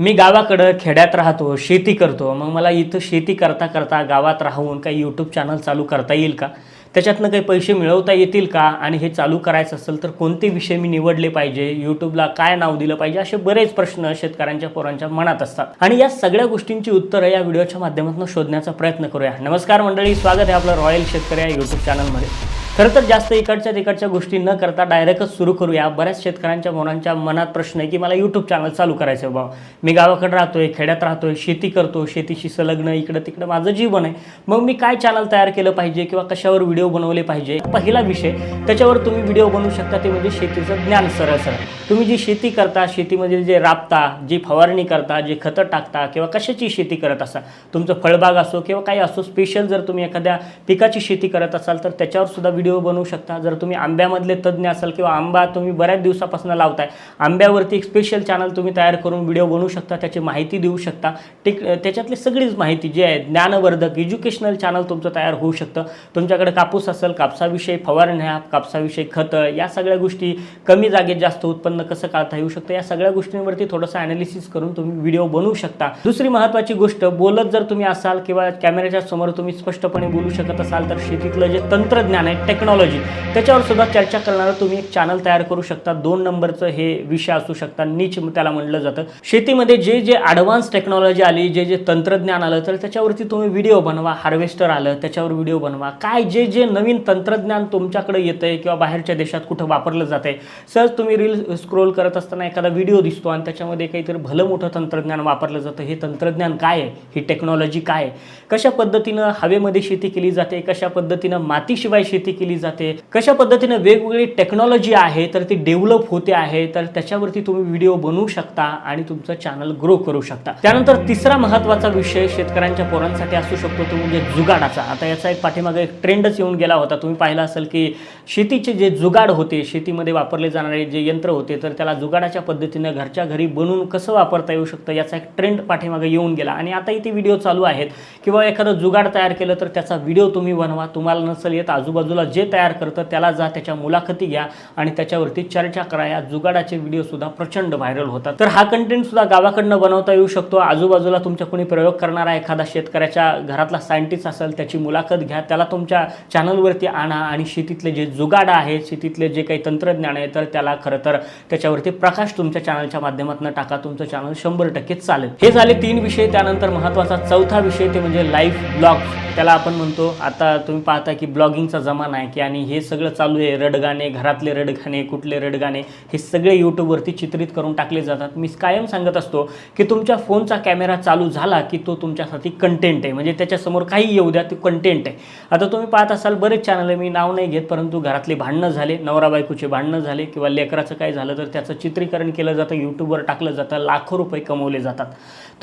मी गावाकडं खेड्यात राहतो शेती करतो. मग मला इथं शेती करता करता गावात राहून काही यूट्यूब चॅनल चालू करता येईल का? त्याच्यातनं काही पैसे मिळवता येतील का? आणि हे चालू करायचं असेल तर कोणते विषय मी निवडले पाहिजे? यूट्यूबला काय नाव दिलं पाहिजे? असे बरेच प्रश्न शेतकऱ्यांच्या पोरांच्या मनात असतात. आणि या सगळ्या गोष्टींची उत्तरं या व्हिडिओच्या माध्यमातून शोधण्याचा प्रयत्न करूया. नमस्कार मंडळी स्वागत आहे आपलं रॉयल शेतकरी या यूट्यूब चॅनलमध्ये खरं तर जास्त इकडच्या तिकडच्या गोष्टी न करता डायरेक्टच सुरू करूया. बऱ्याच शेतकऱ्यांच्या मुलांच्या मनात प्रश्न आहे की मला यूट्यूब चॅनल चालू करायचं आहे बाबा. मी गावाकडे राहतोय खेड्यात राहतोय शेती करतो शेतीशी संलग्न इकडं तिकडं माझं जीवन आहे. मग मी काय चॅनल तयार केलं पाहिजे किंवा कशावर व्हिडिओ बनवले पाहिजे? पहिला विषय त्याच्यावर तुम्ही व्हिडिओ बनवू शकता ते म्हणजे शेतीचं ज्ञान सरळ सरळ. तुम्ही जी शेती करता शेतीमध्ये जे राबता जी फवारणी करता जे खतं टाकता किंवा कशाची शेती करत असा तुमचं फळबाग असो किंवा काही असो स्पेशल जर तुम्ही एखाद्या पिकाची शेती करत असाल तर त्याच्यावर सुद्धा व्हिडिओ बनवू शकता. जर तुम्ही आंब्यामधले तज्ज्ञ असाल किंवा आंबा तुम्ही बऱ्याच दिवसापासून लावताय आंब्यावरती एक स्पेशल चॅनल तुम्ही तयार करून व्हिडिओ बनवू शकता त्याची माहिती देऊ शकता. टिक त्याच्यातली सगळीच माहिती जी आहे ज्ञानवर्धक एज्युकेशनल चॅनल तुमचं तयार होऊ शकतं. तुमच्याकडे कापूस असेल कापसाविषयी फवारण्या कापसाविषयी खतं या सगळ्या गोष्टी कमी जागेत जास्त उत्पन्न कसं काढता येऊ शकतं या सगळ्या गोष्टींवरती थोडंसं ॲनालिसिस करून तुम्ही व्हिडिओ बनवू शकता. दुसरी महत्त्वाची गोष्ट बोलत जर तुम्ही असाल किंवा कॅमेऱ्याच्या समोर तुम्ही स्पष्टपणे बोलू शकत असाल तर शेतीतलं जे तंत्रज्ञान आहे टेक्नॉलॉजी त्याच्यावर सुद्धा चर्चा करणारं तुम्ही एक चॅनल तयार करू शकता. दोन नंबरचं हे विषय असू शकता. नीच त्याला म्हटलं जातं. शेतीमध्ये जे जे ॲडव्हान्स टेक्नॉलॉजी आली जे जे तंत्रज्ञान आलं तर त्याच्यावरती तुम्ही व्हिडिओ बनवा. हार्वेस्टर आलं त्याच्यावर व्हिडिओ बनवा. काय जे जे नवीन तंत्रज्ञान तुमच्याकडे येतं आहे किंवा बाहेरच्या देशात कुठं वापरलं जातं आहे सहज तुम्ही रील स्क्रोल करत असताना एखादा व्हिडिओ दिसतो आणि त्याच्यामध्ये काहीतरी भलं मोठं तंत्रज्ञान वापरलं जातं. हे तंत्रज्ञान काय आहे? ही टेक्नॉलॉजी काय आहे? कशा पद्धतीनं हवेमध्ये शेती केली जाते? कशा पद्धतीनं मातीशिवाय शेती केली जाते. कशा पद्धतीने वेगवेगळी टेक्नॉलॉजी आहे तर ती डेव्हलप होते आहे तर त्याच्यावरती तुम्ही व्हिडिओ बनवू शकता आणि तुमचं चॅनल ग्रो करू शकता. त्यानंतर तिसरा महत्त्वाचा विषय शेतकऱ्यांच्या पोरांसाठी असू शकतो तो म्हणजे जुगाडाचा. आता याचा एक पाठीमागे एक ट्रेंडच येऊन गेला होता. तुम्ही पाहिला असेल की शेतीचे जे जुगाड होते शेतीमध्ये वापरले जाणारे जे यंत्र होते तर त्याला जुगाडाच्या पद्धतीनं घरच्या घरी बनवून कसं वापरता येऊ शकतं याचा एक ट्रेंड पाठीमागे येऊन गेला. आणि आता इथे व्हिडिओ चालू आहेत. किंवा एखादं जुगाड तयार केलं तर त्याचा व्हिडिओ तुम्ही बनवा. तुम्हाला नसेल येत आजूबाजूला जे तयार करतं त्याला जा त्याच्या मुलाखती घ्या आणि त्याच्यावरती चर्चा करा. या जुगाडाचे व्हिडिओसुद्धा प्रचंड व्हायरल होतात. तर हा कंटेंटसुद्धा गावाकडनं बनवता येऊ शकतो. आजूबाजूला तुमच्या कोणी प्रयोग करणारा एखादा शेतकऱ्याच्या घरातला सायंटिस्ट असेल त्याची मुलाखत घ्या. त्याला तुमच्या चॅनलवरती आणा आणि शेतीतले जे जुगाड आहेत शेतीतले जे काही तंत्रज्ञान आहे तर त्याला खरं तर त्याच्यावरती प्रकाश तुमच्या चॅनलच्या माध्यमातून टाका. तुमचं चॅनल शंभर टक्के चालेल. हे झाले तीन विषय. त्यानंतर महत्त्वाचा चौथा विषय ते म्हणजे लाईव्ह ब्लॉग त्याला आपण म्हणतो आता तुम्ही पाहता की ब्लॉगिंगचा जमाना आहे. की आणि हे सगळं चालू आहे. रडगाणे घरातले रडगाणे कुठले रडगाणे हे सगळे यूट्यूबवरती चित्रित करून टाकले जातात. मी कायम सांगत असतो की तुमच्या फोनचा कॅमेरा चालू झाला की तो तुमच्यासाठी कंटेंट आहे. म्हणजे त्याच्यासमोर काही येऊ द्या ते कंटेंट आहे. आता तुम्ही पाहत असाल बरेच चॅनल आहे मी नाव नाही घेत परंतु घरातले भांडणं झाले नवरा बायकोचे भांडणं झाले किंवा लेकराचं काय झालं तर त्याचं चित्रीकरण केलं जातं यूट्यूबवर टाकलं जातं लाखो रुपये कमवले जातात.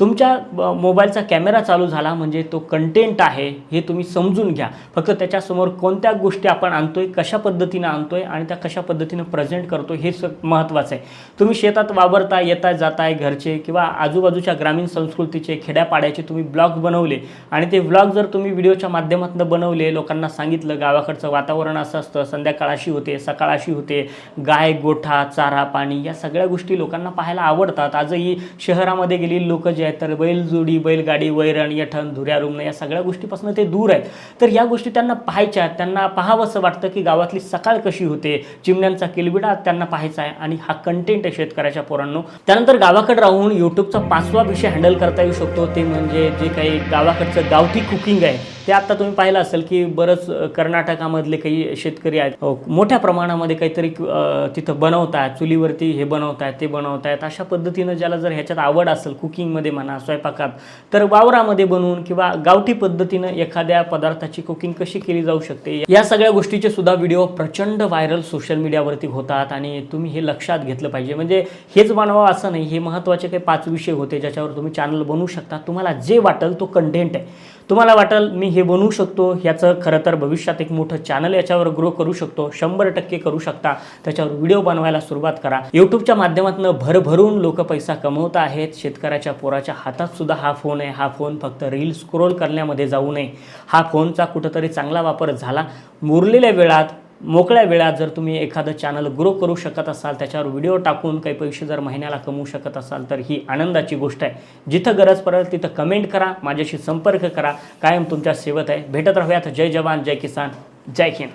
तुमच्या मोबाईलचा कॅमेरा चालू झाला म्हणजे तो कंटेंट आहे हे तुम्ही समजून घ्या. फक्त त्याच्यासमोर कोणत्या गोष्टी आपण आणतोय कशा पद्धतीनं आणतोय आणि त्या कशा पद्धतीनं प्रेझेंट करतो हे स महत्त्वाचं आहे. तुम्ही शेतात वावरता येताय जाताय घरचे किंवा आजूबाजूच्या ग्रामीण संस्कृतीचे खेड्यापाड्याचे तुम्ही ब्लॉग बनवले आणि ते ब्लॉग जर तुम्ही व्हिडिओच्या माध्यमातून बनवले लोकांना सांगितलं गावाकडचं वातावरण असं असतं संध्याकाळ अशी होते सकाळ अशी होते गाय गोठा चारा पाणी या सगळ्या गोष्टी लोकांना पाहायला आवडतात. आजही शहरामध्ये गेलेली लोक जे आहेत तर बैलजोडी बैलगाडी वैरण यठण धुऱ्या रुमणं या सगळ्या गोष्टीपासून ते दूर आहेत. तर या गोष्टी त्यांना पाहायच्या आहेत त्यांना असं वाटतं की गावातली सकाळ कशी होते चिमण्यांचा किलबिडा त्यांना पाहायचा आहे आणि हा कंटेंट आहे शेतकऱ्याच्या पोरांनो. त्यानंतर गावाकडे राहून यूट्यूबचा पाचवा विषय हँडल करता येऊ शकतो ते म्हणजे जे काही गावाकडचं गावठी कुकिंग आहे ते आता तुम्ही पाहिलं असेल की बरंच कर्नाटकामधले काही शेतकरी आहेत. मोठ्या प्रमाणामध्ये काहीतरी तिथं तिथं आहेत चुलीवरती हे बनवतायत ते बनवतायत. अशा पद्धतीनं ज्याला जर ह्याच्यात आवड असेल कुकिंगमध्ये म्हणा स्वयंपाकात तर वावरामध्ये बनवून किंवा गावठी पद्धतीनं एखाद्या पदार्थाची कुकिंग कशी केली जाऊ शकते? या सगळ्या गोष्टीचे सुद्धा व्हिडिओ प्रचंड व्हायरल सोशल मीडियावरती होतात आणि तुम्ही हे लक्षात घेतलं पाहिजे. म्हणजे हेच बनवा असं नाही हे महत्त्वाचे काही पाच विषय होते ज्याच्यावर तुम्ही चॅनल बनवू शकता. तुम्हाला जे वाटेल तो कंटेंट आहे. तुम्हाला वाटेल मी हे बनवू शकतो? ह्याचं खरं तर भविष्यात एक मोठं चॅनल याच्यावर ग्रो करू शकतो. शंभर टक्के करू शकता. त्याच्यावर व्हिडिओ बनवायला सुरुवात करा. यूट्यूबच्या माध्यमातून भरभरून लोक पैसा कमवत आहेत. शेतकऱ्याच्या पोराच्या हातात सुद्धा हा फोन आहे. हा फोन फक्त रील स्क्रोल करण्यामध्ये जाऊ नये. हा फोनचा कुठंतरी चांगला वापर झाला. उरलेल्या वेळात मोकळ्या वेळात जर तुम्ही एखादं चॅनल ग्रो करू शकत असाल त्याच्यावर व्हिडिओ टाकून काही पैसे जर महिन्याला कमवू शकत असाल तर ही आनंदाची गोष्ट आहे. जिथं गरज पडेल तिथं कमेंट करा माझ्याशी संपर्क करा. कायम तुमच्या सेवत आहे. भेटत राहूयात. जय जवान जय किसान जय हिंद.